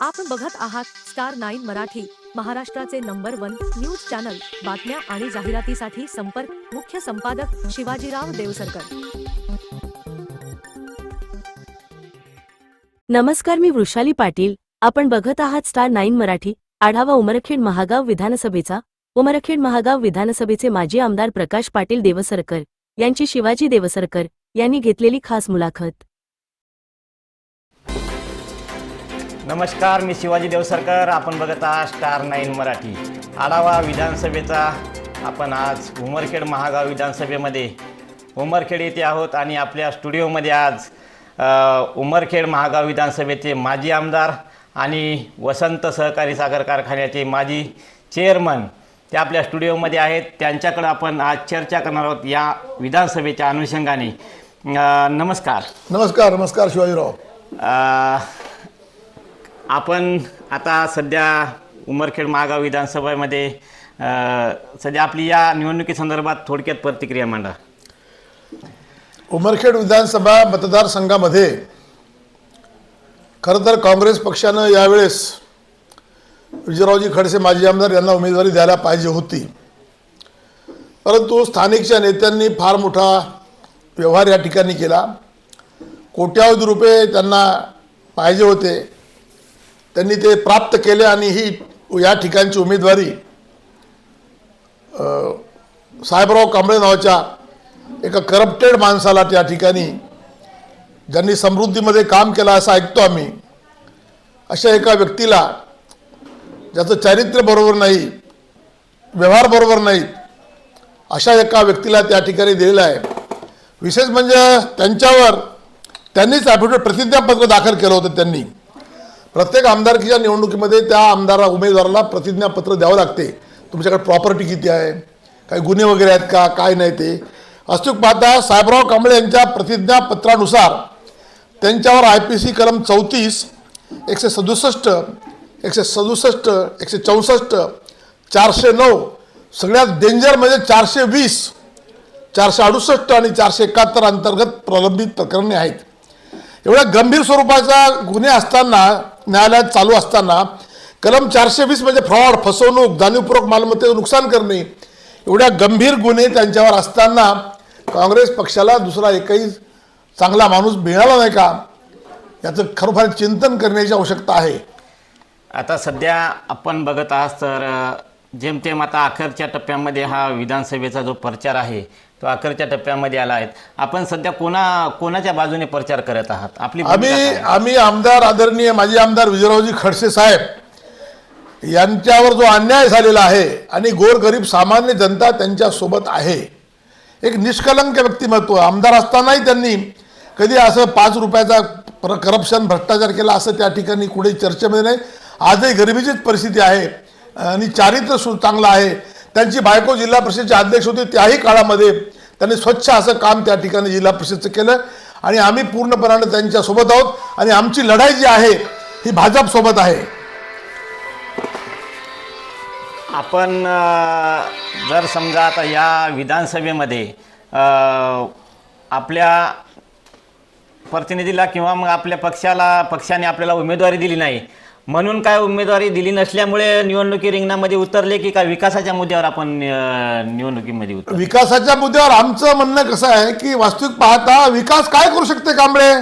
आपण बघत आहात स्टार नाईन मराठी महाराष्ट्राचे नंबर वन न्यूज चॅनल बातम्या आणि जाहिरातीसाठी संपर्क मुख्य संपादक शिवाजीराव देवसरकर. नमस्कार मी वृषाली पाटील. आपण बघत आहात स्टार नाईन मराठी आढावा उमरखेड महागाव विधानसभेचा. उमरखेड महागाव विधानसभेचे माजी आमदार प्रकाश पाटील देवसरकर यांची शिवाजी देवसरकर यांनी घेतलेली खास मुलाखत. नमस्कार मी शिवाजी देवसरकर. आपण बघत आहात स्टार नाईन मराठी. आढावा विधानसभेचा. आपण आज उमरखेड महागाव विधानसभेमध्ये उमरखेड येथे आहोत आणि आपल्या स्टुडिओमध्ये आज अ, उमरखेड महागाव विधानसभेचे माजी आमदार आणि वसंत सहकारी साखर कारखान्याचे माजी चेअरमन ते आपल्या स्टुडिओमध्ये आहेत. त्यांच्याकडं आपण आज चर्चा करणार आहोत या विधानसभेच्या अनुषंगाने. अ, नमस्कार. नमस्कार नमस्कार शिवाजीराव. अ, आपण आता सध्या उमरखेड महागाव विधानसभेमध्ये सध्या आपली या निवडणुकीसंदर्भात थोडक्यात प्रतिक्रिया मांडा. उमरखेड विधानसभा मतदारसंघामध्ये खरं तर काँग्रेस पक्षानं यावेळेस विजयरावजी खडसे माजी आमदार यांना उमेदवारी द्यायला पाहिजे होती. परंतु स्थानिकच्या नेत्यांनी फार मोठा व्यवहार या ठिकाणी केला. कोट्यावधी रुपये त्यांना पाहिजे होते. त्यांनी ते प्राप्त केले आणि ही या ठिकाणची उमेदवारी साहेबराव कांबळे नावाच्या एका करप्टेड माणसाला त्या ठिकाणी ज्यांनी समृद्धीमध्ये काम केलं असं ऐकतो आम्ही अशा एका व्यक्तीला ज्याचं चारित्र्य बरोबर नाही व्यवहार बरोबर नाहीत अशा एका व्यक्तीला त्या ठिकाणी दिलेलं आहे. विशेष म्हणजे त्यांच्यावर त्यांनीच ॲफिडेविट प्रतिज्ञापत्र दाखल केलं होतं त्यांनी. प्रत्येक आमदारकीच्या निवडणुकीमध्ये त्या आमदारा उमेदवाराला प्रतिज्ञापत्र द्यावं लागते. तुमच्याकडे प्रॉपर्टी किती आहे? काही गुन्हे वगैरे आहेत का? काय नाही ते. अचूक पाहता साहेबराव कांबळे यांच्या प्रतिज्ञापत्रानुसार त्यांच्यावर आय पी सी कलम चौतीस एकशे सदुसष्ट एकशे सदुसष्ट एकशे चौसष्ट चारशे नऊ सगळ्यात डेंजर म्हणजे चारशे वीस चारशे अडुसष्ट आणि चारशे एकाहत्तर अंतर्गत प्रलंबित प्रकरणे आहेत. एवढ्या गंभीर स्वरूपाचा गुन्हे असताना न्यायालयात चालू असताना कलम चारशे वीस म्हणजे फ्रॉड फसवणूक जाणीवपूर्वक मालमत्तेचं नुकसान करणे एवढ्या गंभीर गुन्हे त्यांच्यावर असताना काँग्रेस पक्षाला दुसरा एकही चांगला माणूस मिळाला नाही का? याचं खरोखर चिंतन करण्याची आवश्यकता आहे. आता सध्या आपण बघत आहात तर जेमतेम आता अखेरच्या टप्प्यामध्ये हा विधानसभेचा जो प्रचार आहे तो अखेरच्या टप्प्यामध्ये आला आहे. आपण सध्या कोणा कोणाच्या बाजूने प्रचार करत आहात? आपली आम्ही? आम्ही आमदार आदरणीय माजी आमदार विजयरावजी खडसे साहेब यांच्यावर जो अन्याय झालेला आहे आणि गोरगरीब सामान्य जनता त्यांच्यासोबत आहे एक निष्कलंक व्यक्तिमत्व. आमदार असतानाही त्यांनी कधी असं पाच रुपयाचा प्र करप्शन भ्रष्टाचार केला असं त्या ठिकाणी कुठे चर्चेमध्ये नाही. आजही गरिबीचीच परिस्थिती आहे आणि चारित्र्य सु चांगलं आहे. त्यांची बायको जिल्हा परिषदेचे अध्यक्ष होते त्याही काळामध्ये त्यांनी स्वच्छ असं काम त्या ठिकाणी जिल्हा परिषदचं केलं. आणि आम्ही पूर्णपणाने त्यांच्यासोबत आहोत आणि आमची लढाई जी आहे ही भाजपसोबत आहे. आपण जर समजा आता या विधानसभेमध्ये आपल्या प्रतिनिधीला किंवा मग आपल्या पक्षाला पक्षाने आपल्याला उमेदवारी दिली नाही म्हणून काय उमेदवारी दिली नसल्यामुळे निवडणुकी रिंगणामध्ये उतरले की काय विकासाच्या मुद्द्यावर आपण निवडणुकीमध्ये उतर विकासाच्या मुद्द्यावर आमचं म्हणणं कसं आहे की वास्तविक पाहता विकास काय करू शकते कांबळे?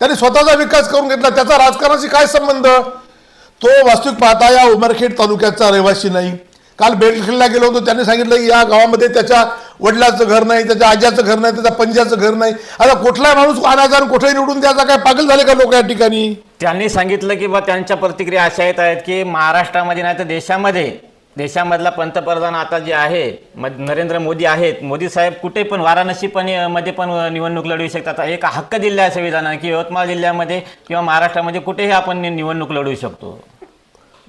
त्यांनी स्वतःचा विकास करून घेतला त्याचा राजकारणाशी काय संबंध? तो वास्तविक पाहता या उमरखेड तालुक्याचा रहिवासी नाही. काल बेलखेडला गेलो होतो त्यांनी सांगितलं की या गावामध्ये त्याच्या वडिलाचं घर नाही त्याच्या आज्याचं घर नाही त्याच्या पंजाचं घर नाही. आता कुठलाही माणूस आणायचा आणि कुठेही निवडून द्यायचा काय? पागल झाले का लोक या ठिकाणी? त्यांनी सांगितलं की बा त्यांच्या प्रतिक्रिया अशा येत आहेत की महाराष्ट्रामध्ये नाही तर देशामध्ये देशामधला पंतप्रधान आता जे आहे नरेंद्र मोदी आहेत. मोदी साहेब कुठे पण वाराणसी पण मध्ये पण निवडणूक लढवू शकतात. एक हक्क दिला आहे संविधानाने की यवतमाळ जिल्ह्यामध्ये किंवा महाराष्ट्रामध्ये कुठेही आपण निवडणूक लढवू शकतो.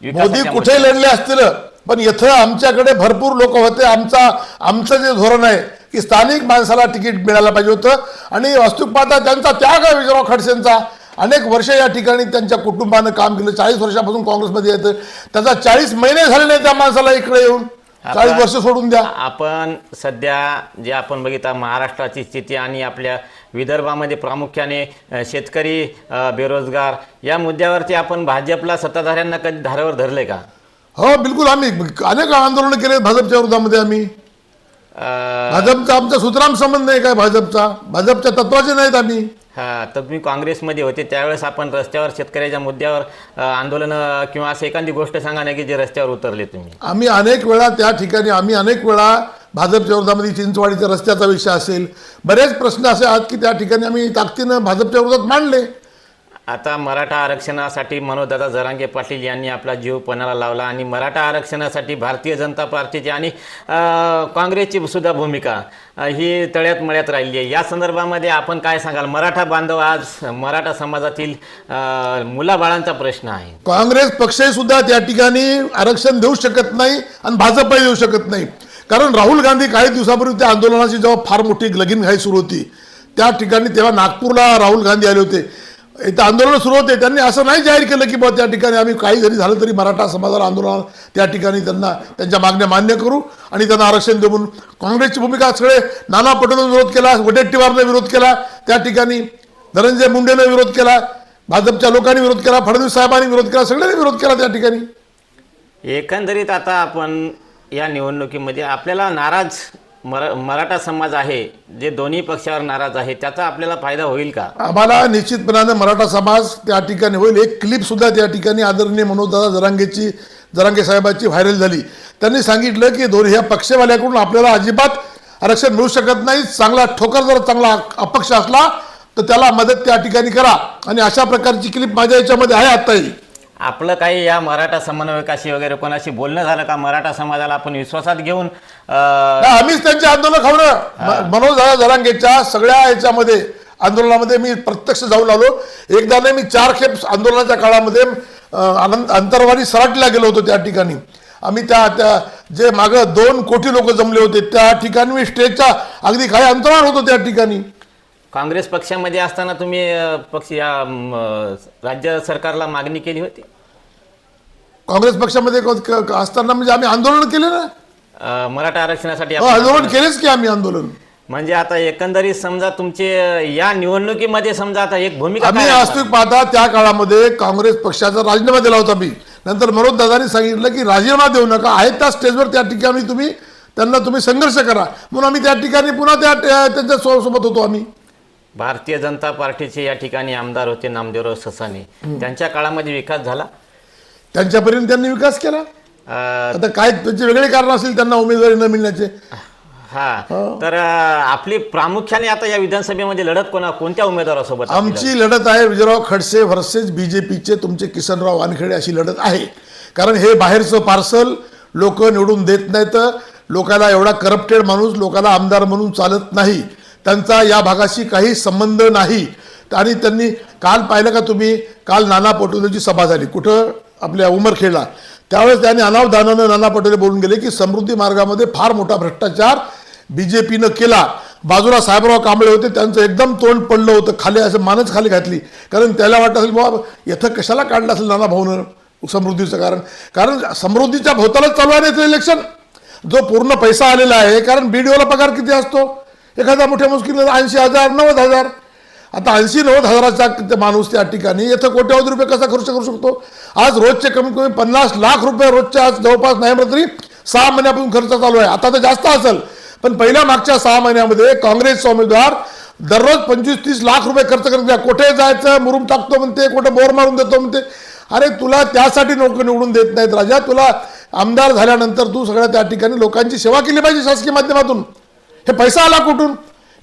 मोदी कुठे लढले असतील? पण इथं आमच्याकडे भरपूर लोक होते. आमचा आमचं जे धोरण आहे की स्थानिक माणसाला तिकीट मिळायला पाहिजे होतं आणि वास्तविक पाहता त्यांचा त्याग आहे विजयराव खडसेंचा. अनेक वर्ष या ठिकाणी त्यांच्या कुटुंबानं काम केलं. चाळीस वर्षापासून काँग्रेसमध्ये येतं. त्याचा चाळीस महिने झाले नाही त्या माणसाला इकडे येऊन. चाळीस वर्ष सोडून द्या. आपण सध्या जे आपण बघितलं महाराष्ट्राची स्थिती आणि आपल्या विदर्भामध्ये प्रामुख्याने शेतकरी बेरोजगार या मुद्द्यावरती आपण भाजपला सत्ताधाऱ्यांना कधी धारावर धरले का? हो बिलकुल आम्ही अनेक आंदोलन केले भाजपच्या विरोधामध्ये आम्ही. भाजपचा आमचा सुतराम संबंध नाही काय भाजपचा? भाजपच्या तत्वाचे नाहीत आम्ही. हा तर तुम्ही काँग्रेसमध्ये होते त्यावेळेस आपण रस्त्यावर शेतकऱ्याच्या मुद्द्यावर आंदोलनं किंवा असं एखादी गोष्ट सांगा ना की जे रस्त्यावर उतरले तुम्ही. आम्ही अनेक वेळा त्या ठिकाणी आम्ही अनेक वेळा भाजपच्या विरोधामध्ये चिंचवाडीच्या रस्त्याचा विषय असेल. बरेच प्रश्न असे आहेत की त्या ठिकाणी आम्ही ताकदीनं भाजपच्या विरोधात मांडले. आता मराठा आरक्षणासाठी मनोजदादा जरांगे पाटील यांनी आपला जीव पणाला लावला आणि मराठा आरक्षणासाठी भारतीय जनता पार्टीची आणि काँग्रेसची सुद्धा भूमिका ही तळ्यात मळ्यात राहिली आहे. या संदर्भामध्ये आपण काय सांगाल? मराठा बांधव आज मराठा समाजातील मुलाबाळांचा प्रश्न आहे. काँग्रेस पक्षही सुद्धा त्या ठिकाणी आरक्षण देऊ शकत नाही आणि भाजपही देऊ शकत नाही. कारण राहुल गांधी काही दिवसापूर्वी त्या आंदोलनाची जेव्हा फार मोठी लगीन घाई सुरू होती त्या ठिकाणी तेव्हा नागपूरला राहुल गांधी आले होते. इथं आंदोलन सुरू होते. त्यांनी असं नाही जाहीर केलं की बुवा त्या ठिकाणी आम्ही काही जरी झालं तरी मराठा समाजाला आंदोलन त्या ठिकाणी त्यांना त्यांच्या मागण्या मान्य करू आणि त्यांना आरक्षण देऊन काँग्रेसची भूमिका सगळे नाना पटोलेनं विरोध केला वडेट्टीवारने विरोध केला त्या ठिकाणी धनंजय मुंडेनं विरोध केला भाजपच्या लोकांनी विरोध केला फडणवीस साहेबांनी विरोध केला सगळ्यांनी विरोध केला त्या ठिकाणी. एकंदरीत आता आपण या निवडणुकीमध्ये आपल्याला नाराज मरा मराठा समाज आहे जे दोन्ही पक्षावर नाराज आहे त्याचा आपल्याला फायदा होईल का? आम्हाला निश्चितपणाने मराठा समाज त्या ठिकाणी होईल. एक क्लिप सुद्धा त्या ठिकाणी आदरणीय मनोजदादा जरांगेची जरांगे साहेबांची व्हायरल झाली. त्यांनी सांगितलं की दोन्ही ह्या पक्षवाल्याकडून आपल्याला अजिबात आरक्षण मिळू शकत नाही. चांगला ठोकर जर चांगला अपक्ष असला तर त्याला मदत त्या ठिकाणी करा. आणि अशा प्रकारची क्लिप माझ्या याच्यामध्ये आहे आत्ताही आपलं काही या मराठा समन्वयकाशी वगैरे कोणाशी बोलणं झालं का? मराठा समाजाला आपण विश्वासात घेऊन अं, नाही, आम्हीच त्यांचे आंदोलन खावणं मनोज दादा जरांगेच्या सगळ्या याच्यामध्ये आंदोलनामध्ये मी प्रत्यक्ष जाऊन आलो. एकदा नाही मी चार खेप आंदोलनाच्या काळामध्ये अं, आनंद अंतरवारी सराटीला गेलो होतो त्या ठिकाणी. आम्ही त्या त्या जे मागं दोन कोटी लोक जमले होते त्या ठिकाणी मी स्टेजच्या अगदी काही अंतरावर होतो त्या ठिकाणी. काँग्रेस पक्षामध्ये असताना तुम्ही अं, पक्ष या राज्य सरकारला मागणी केली होती? काँग्रेस पक्षामध्ये क- क- असताना म्हणजे आम्ही आंदोलन केले ना? अं, मराठा आरक्षणासाठी हो, आपण आंदोलन केलेच की आम्ही आंदोलन. म्हणजे आता एकंदरीत समजा तुमचे अं, या निवडणुकीमध्ये समजा आता एक भूमिका आम्ही काय असणार? वास्तविक पाहता त्या काळामध्ये काँग्रेस पक्षाचा राजीनामा दिला होता मी. नंतर मनोज दादांनी सांगितलं की राजीनामा देऊ नका. आहे त्या स्टेजवर त्या ठिकाणी तुम्ही त्यांना तुम्ही संघर्ष करा. म्हणून आम्ही त्या ठिकाणी पुन्हा त्या त्या- त्यांच्या सो- सोबत होतो आम्ही. भारतीय जनता पार्टीचे या ठिकाणी आमदार होते नामदेवराव ससाने. त्यांच्या काळामध्ये विकास झाला. त्यांच्यापर्यंत त्यांनी विकास केला? अं, आता काय त्यांचे वेगळे कारण असतील त्यांना उमेदवारी न मिळण्याचे? हा. तर अं, आपली प्रामुख्याने आता या विधानसभेमध्ये लढत कोणा कोणत्या उमेदवारासोबत आपली लढत? आमची लढत आहे विजयराव खडसे व्हर्सेस बीजेपीचे तुमचे किसनराव वानखेडे अशी लढत आहे. कारण हे बाहेरचं पार्सल लोक निवडून देत नाहीत. लोकाला एवढा करप्टेड माणूस लोकाला आमदार म्हणून चालत नाही. त्यांचा या भागाशी काही संबंध नाही. आणि त्यांनी काल पाहिलं का तुम्ही? काल नाना पटोलेची सभा झाली. कुठं? आपल्या उमरखेडला. त्यावेळेस त्यांनी अनावधानानं नाना पटोले बोलून गेले की समृद्धी मार्गामध्ये फार मोठा भ्रष्टाचार बी जे पीनं केला. बाजूला साहेबराव कांबळे होते त्यांचं एकदम तोंड पडलं होतं खाली असं मानच खाली घातली. कारण त्याला वाटत असेल बाबा इथं कशाला काढलं असेल नाना भाऊनं समृद्धीचं कारण? कारण समृद्धीच्या भोवतालाच चालू आहे इथलं इलेक्शन जो पूर्ण पैसा आलेला आहे कारण बी डी ओला पगार किती असतो? एखादा मोठ्या मुश्किल ऐंशी हजार नव्वद हजार. आता ऐंशी नव्वद हजाराचा माणूस त्या ठिकाणी येथं कोट्यावधी रुपये कसा खर्च करू शकतो? आज रोजचे कमीत कमी पन्नास लाख रुपये रोजच्या आज जवळपास नाही म्हटलं तरी सहा महिन्यापासून खर्च चालू आहे. आता तर जास्त असेल. पण पहिल्या मागच्या सहा महिन्यामध्ये काँग्रेसचा उमेदवार दररोज पंचवीस तीस लाख रुपये खर्च करत होता. कुठे जायचं? मुरुम टाकतो म्हणते कुठे बोर मारून देतो म्हणते. अरे तुला त्यासाठी नोकरी निवडून देत नाहीत राजा. तुला आमदार झाल्यानंतर तू सगळ्या त्या ठिकाणी लोकांची सेवा केली पाहिजे शासकीय माध्यमातून. हे पैसा आला कुठून?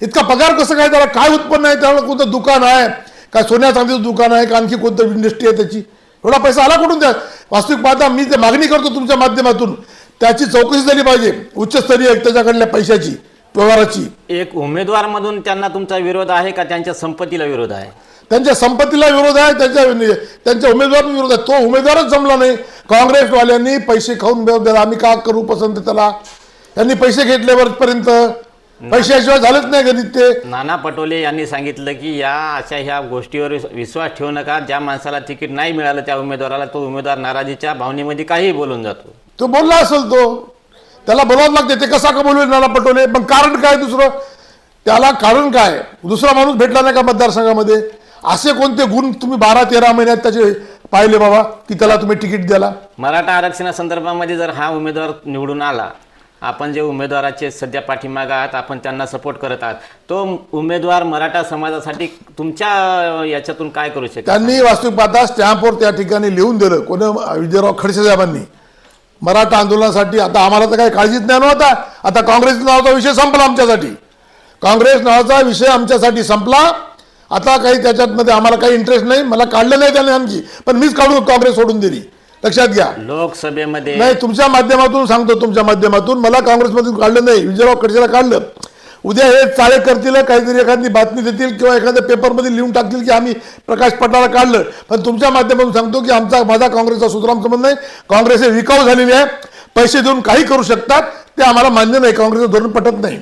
इतका पगार कसं काय त्याला? काय उत्पन्न आहे? त्याला कोणतं दुकान आहे? काय सोन्या चांदीचं दुकान आहे? का आणखी कोणतं इंडस्ट्री आहे त्याची? एवढा पैसा आला कुठून त्या? वास्तविक पाहता मी ते मागणी करतो तुमच्या माध्यमातून. त्याची चौकशी झाली पाहिजे. उच्चस्तरीय त्याच्याकडल्या पैशाची व्यवहाराची. एक उमेदवार मधून त्यांना तुमचा विरोध आहे का त्यांच्या संपत्तीला विरोध आहे? त्यांच्या संपत्तीला विरोध आहे त्यांच्या त्यांच्या उमेदवार विरोध आहे. तो उमेदवारच जमला नाही. काँग्रेसवाल्यांनी पैसे खाऊन आम्ही का करू पसंत त्याला? त्यांनी पैसे घेतले वरपर्यंत पैशाशिवाय झालंच नाही गणित ते. नाना पटोले यांनी सांगितलं की या अशा ह्या गोष्टीवर विश्वास ठेवू नका. ज्या माणसाला तिकीट नाही मिळालं त्या उमेदवाराला तो उमेदवार नाराजीच्या भावनेमध्ये काहीही बोलून जातो. तो बोलला असेल तो. त्याला बोलावं लागते. ते कसा का बोलवेल नाना पटोले? पण कारण काय दुसरं? त्याला कारण काय? दुसरा माणूस भेटला नाही का मतदारसंघामध्ये? असे कोणते गुण तुम्ही बारा तेरा महिन्यात त्याचे पाहिले बाबा की त्याला तुम्ही तिकीट द्याला? मराठा आरक्षणासंदर्भामध्ये जर हा उमेदवार निवडून आला आपण जे उमेदवाराचे सध्या पाठीमागं आहात आपण त्यांना सपोर्ट करत आहात. तो उमेदवार मराठा समाजासाठी तुमच्या याच्यातून काय करू शकतो? त्यांनी वास्तविक पाहता स्टॅम्पवर त्या ठिकाणी लिहून दिलं. कोण? विजयराव खडसे साहेबांनी. मराठा आंदोलनासाठी आता आम्हाला तर काही काळजीच नाही नव्हता आता काँग्रेस नावाचा विषय संपला आमच्यासाठी. काँग्रेस नावाचा विषय आमच्यासाठी संपला. आता काही त्याच्यातमध्ये आम्हाला काही इंटरेस्ट नाही. मला काढलं नाही त्याने आणखी. पण मीच काढून काँग्रेस सोडून दिली. लक्षात घ्या. लोकसभेमध्ये नाही तुमच्या माध्यमातून सांगतो तुमच्या माध्यमातून. मला काँग्रेसमधून काढलं नाही विजयराव खडसेला काढलं. उद्या हे चाळे करतील काहीतरी एखादी बातमी देतील किंवा एखाद्या पेपरमध्ये लिहून टाकतील की आम्ही प्रकाश पटलाला काढलं. पण तुमच्या माध्यमातून सांगतो की आमचा माझा काँग्रेसचा सुतराम संबंध नाही. काँग्रेस हे विकाऊ झालेली आहे. पैसे देऊन काही करू शकतात ते आम्हाला मान्य नाही. काँग्रेसचं धोरण पटत नाही.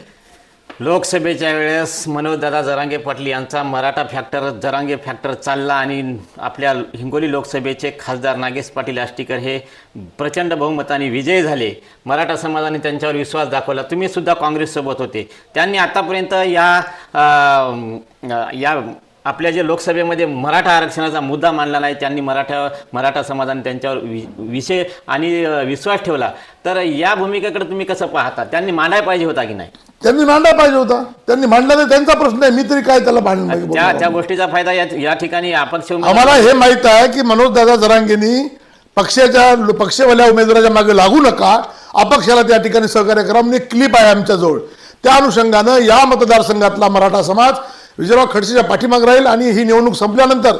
लोकसभेच्या वेळेस मनोजदादा जरांगे पाटील यांचा मराठा फॅक्टर जरांगे फॅक्टर चालला आणि आपल्या हिंगोली लोकसभेचे खासदार नागेश पाटील आष्टीकर हे प्रचंड बहुमताने विजयी झाले. मराठा समाजाने त्यांच्यावर विश्वास दाखवला. तुम्ही सुद्धा काँग्रेससोबत होते. त्यांनी आतापर्यंत या आ, या आपल्या जे लोकसभेमध्ये मराठा आरक्षणाचा मुद्दा मांडला नाही त्यांनी मराठा मराठा समाजाने त्यांच्यावर वि विषय आणि विश्वास ठेवला. तर या भूमिकेकडे तुम्ही कसं पाहता? त्यांनी मांडायला पाहिजे होता की नाही? त्यांनी मांडला पाहिजे होता. त्यांनी मांडला नाही त्यांचा प्रश्न आहे. मी तरी काय त्याला त्या त्या गोष्टीचा फायदा या या ठिकाणी अपक्ष आम्हाला हे माहीत आहे की मनोज दादा जरांगेनी पक्षाच्या पक्षवाल्या उमेदवाराच्या मागे लागू नका. अपक्षाला त्या ठिकाणी सहकार्य करा. म्हणजे क्लिप आहे आमच्याजवळ. त्या अनुषंगानं या मतदारसंघातला मराठा समाज विजयराव खडसेच्या पाठीमाग राहील आणि ही निवडणूक संपल्यानंतर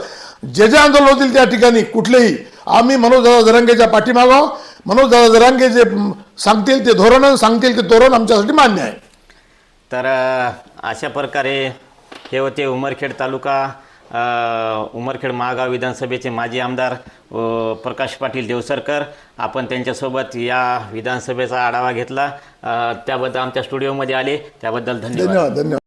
जे जे आंदोलन होतील त्या ठिकाणी कुठलेही आम्ही मनोज दादा जरांगेच्या पाठीमाग आहोत. मनोज दादा जरांगे जे सांगतील ते धोरण सांगतील ते धोरण आमच्यासाठी मान्य आहे. तर अशा प्रकारे हे होते उमरखेड तालुका उमरखेड महागाव विधानसभेचे माजी आमदार प्रकाश पाटील देवसरकर. आपण त्यांच्यासोबत या विधानसभेचा आढावा घेतला. त्याबद्दल आमच्या स्टुडिओमध्ये आले. त्याबद्दल धन्यवाद धन्यवाद.